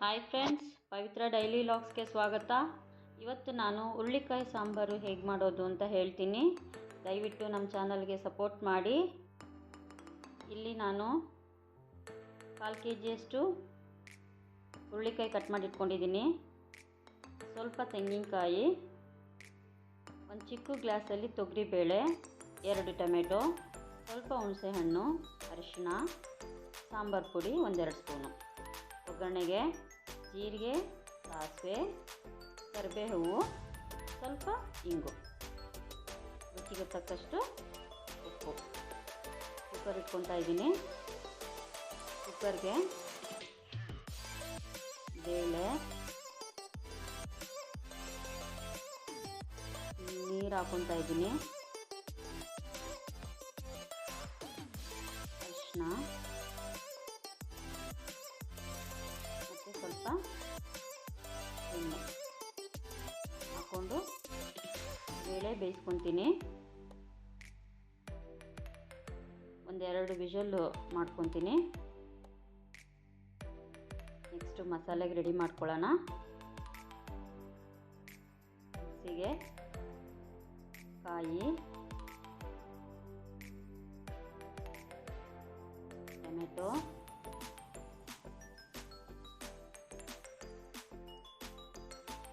Hi friends ಪವಿತ್ರ daily ಲಾಗ್ಸ್ಗೆ ಸ್ವಾಗತ. ಇವತ್ತು ನಾನು ಹುರುಳಿಕಾಯಿ ಸಾಂಬಾರು ಹೇಗೆ ಮಾಡೋದು ಅಂತ ಹೇಳ್ತೀನಿ. ದಯವಿಟ್ಟು ನಮ್ಮ ಚಾನಲ್ಗೆ ಸಪೋರ್ಟ್ ಮಾಡಿ. ಇಲ್ಲಿ ನಾನು ಕಾಲು ಕೆ ಜಿಯಷ್ಟು ಹುರುಳಿಕಾಯಿ ಕಟ್ ಮಾಡಿಟ್ಕೊಂಡಿದ್ದೀನಿ ಸ್ವಲ್ಪ ತೆಂಗಿನಕಾಯಿ, ಒಂದು ಚಿಕ್ಕ ಗ್ಲಾಸಲ್ಲಿ ತೊಗರಿಬೇಳೆ, ಎರಡು ಟೊಮೆಟೊ, ಸ್ವಲ್ಪ ಹುಣಸೆಹಣ್ಣು, ಅರಿಶಿಣ, ಸಾಂಬಾರು ಪುಡಿ, ಒಂದೆರಡು ಸ್ಪೂನು. ಒಗ್ಗರಣೆಗೆ, ಜೀರಿಗೆ, ಸಾಸಿವೆ, ಕರಿಬೇವು, ಸ್ವಲ್ಪ ಇಂಗು. ರುಚಿಗೆ ತಕ್ಕಷ್ಟು ಉಪ್ಪು. ಕುಕ್ಕರ್ ಇಟ್ಕೊತಾ ಇದ್ದೀನಿ. ಕುಕ್ಕರ್ಗೆ ಬೇಳೆ, ನೀರು ಹಾಕೊತಾ ಇದ್ದೀನಿ. ಬೇಳೆ ಬೇಯಿಸ್ಕೊತೀನಿ. ಒಂದೆರಡು ವಿಷಲ್ಲು ಮಾಡ್ಕೊತೀನಿ. ನೆಕ್ಸ್ಟು ಮಸಾಲೆಗೆ ರೆಡಿ ಮಾಡ್ಕೊಳ್ಳೋಣ. ಮಿಕ್ಸಿಗೆ ಕಾಯಿ ಟೊಮೆಟೊ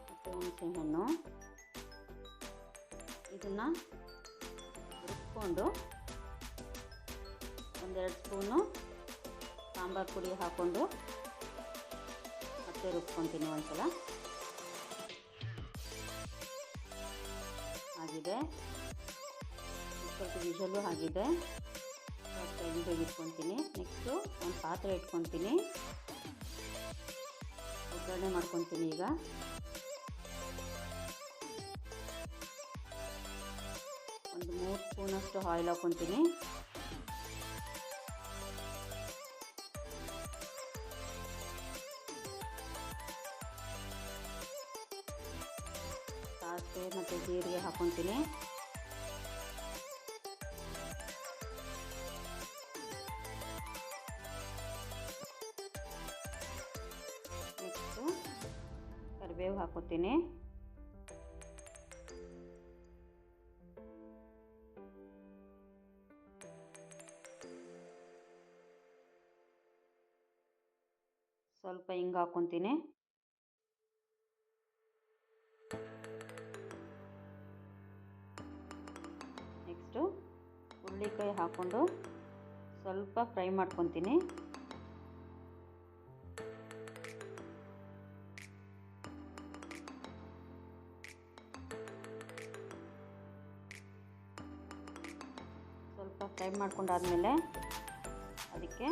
ಮತ್ತು ಹುಣಸೆಹಣ್ಣು. ಇದನ್ನು ರುಬ್ಕೊಂಡು ಒಂದೆರಡು ಸ್ಪೂನು ಸಾಂಬಾರು ಪುಡಿ ಹಾಕ್ಕೊಂಡು ಮತ್ತೆ ರುಬ್ಕೊತೀನಿ ಒಂದ್ಸಲ. ಆಗಿದೆ. ಸ್ವಲ್ಪ ಆಗಿದೆ. ಇಟ್ಕೊತೀನಿ. ನೆಕ್ಸ್ಟು ಒಂದು ಪಾತ್ರೆ ಇಟ್ಕೊತೀನಿ. ಒಗ್ಗರಣೆ ಮಾಡ್ಕೊತೀನಿ ಈಗ. ಒಂದು ಮೂರು ಸ್ಪೂನಷ್ಟು ಆಯಿಲ್ ಹಾಕ್ಕೊತೀನಿ. ಸಾಸಿವೆ ಮತ್ತು ಜೀರಿಗೆ ನೆಕ್ಸ್ಟು ಕರಿಬೇವು ಹಾಕೋತೀನಿ ಸ್ವಲ್ಪ ಹಿಂಗೆ ಹಾಕೊತೀನಿ. ನೆಕ್ಸ್ಟು ಹುರುಳಿಕಾಯಿ ಹಾಕ್ಕೊಂಡು ಸ್ವಲ್ಪ ಫ್ರೈ ಮಾಡ್ಕೊತೀನಿ. ಸ್ವಲ್ಪ ಫ್ರೈ ಮಾಡ್ಕೊಂಡಾದ್ಮೇಲೆ ಅದಕ್ಕೆ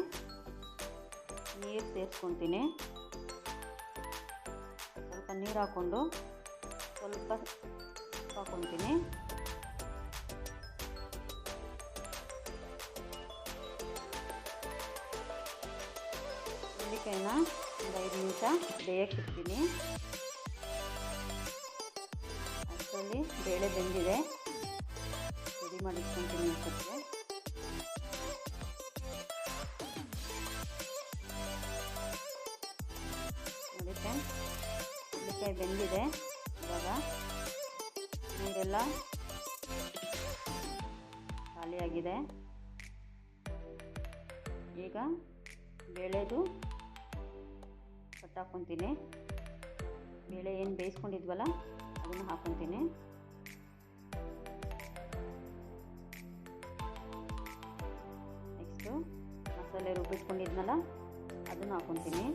ನೀರು ಸೇರಿಸ್ಕೊತೀನಿ. ಸ್ವಲ್ಪ ನೀರು ಹಾಕ್ಕೊಂಡು ಸ್ವಲ್ಪ ಹಾಕ್ಕೊತೀನಿ ಹುರುಳಿಕಾಯಿನ ಒಂದು ಐದು ನಿಮಿಷ ಬೇಯಕ್ಕಿಡ್ತೀನಿ ಅಷ್ಟರಲ್ಲಿ ಬೇಳೆ ಬೆಂದಿದೆ. ರೆಡಿ ಮಾಡಿಟ್ಕೊತೀನಿ ಅಷ್ಟಕ್ಕೆ ಬೆಂದಿದೆ ಇವಾಗ. ನೀರೆಲ್ಲ ಖಾಲಿಯಾಗಿದೆ. ಈಗ ಬೇಳೆದು ಕಟ್ ಹಾಕೊತೀನಿ ಬೇಳೆ ಏನು ಬೇಯಿಸ್ಕೊಂಡಿದ್ವಲ್ಲ, ಅದನ್ನು ಹಾಕೊತೀನಿ. ನೆಕ್ಸ್ಟು ಮಸಾಲೆ ರುಬ್ಬಿಟ್ಕೊಂಡಿದ್ನಲ್ಲ, ಅದನ್ನು ಹಾಕ್ಕೊತೀನಿ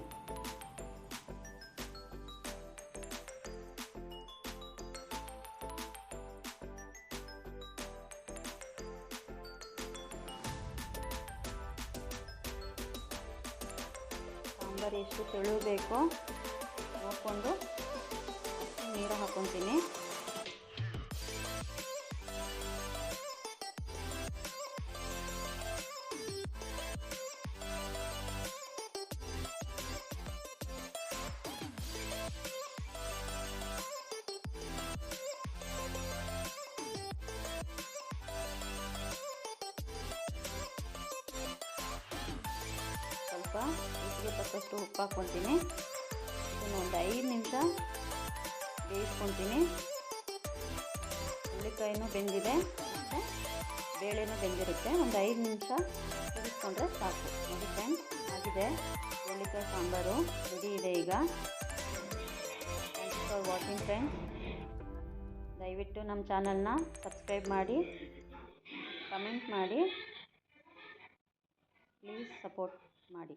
ಸಾಂಬಾರು ಎಷ್ಟು ತೆಳು ಬೇಕೋ ನೋಡಿಕೊಂಡು ನೀರು ಹಾಕ್ಕೊತೀನಿ. ಸ್ವಲ್ಪ ರುಚಿಗೆ ತಕ್ಕಷ್ಟು ಉಪ್ಪು ಹಾಕ್ಕೊತೀನಿ ಇದನ್ನು ಒಂದು ಐದು ನಿಮಿಷ ಬೇಯಿಸ್ಕೊತೀನಿ ಹುಳ್ಳಿಕಾಯಿನೂ ಬೆಂದಿದೆ. ಮತ್ತು ಬೇಳೆನೂ ಬೆಂದಿರುತ್ತೆ. ಒಂದು ಐದು ನಿಮಿಷ ಕುದಿಸ್ಕೊಂಡ್ರೆ ಸಾಕು. ನೋಡಿ ಫ್ರೆಂಡ್ಸ್ ಆಗಿದೆ. ಹುಳ್ಳಿಕಾಯಿ ಸಾಂಬಾರು ರೆಡಿ ಇದೆ ಈಗ. ಥ್ಯಾಂಕ್ಸ್ ಫಾರ್ ವಾಚಿಂಗ್ ಫ್ರೆಂಡ್ಸ್ ದಯವಿಟ್ಟು ನಮ್ಮ ಚಾನಲ್ನ ಸಬ್ಸ್ಕ್ರೈಬ್ ಮಾಡಿ, ಕಮೆಂಟ್ ಮಾಡಿ ಪ್ಲೀಸ್ ಸಪೋರ್ಟ್ ಮಾಡಿ.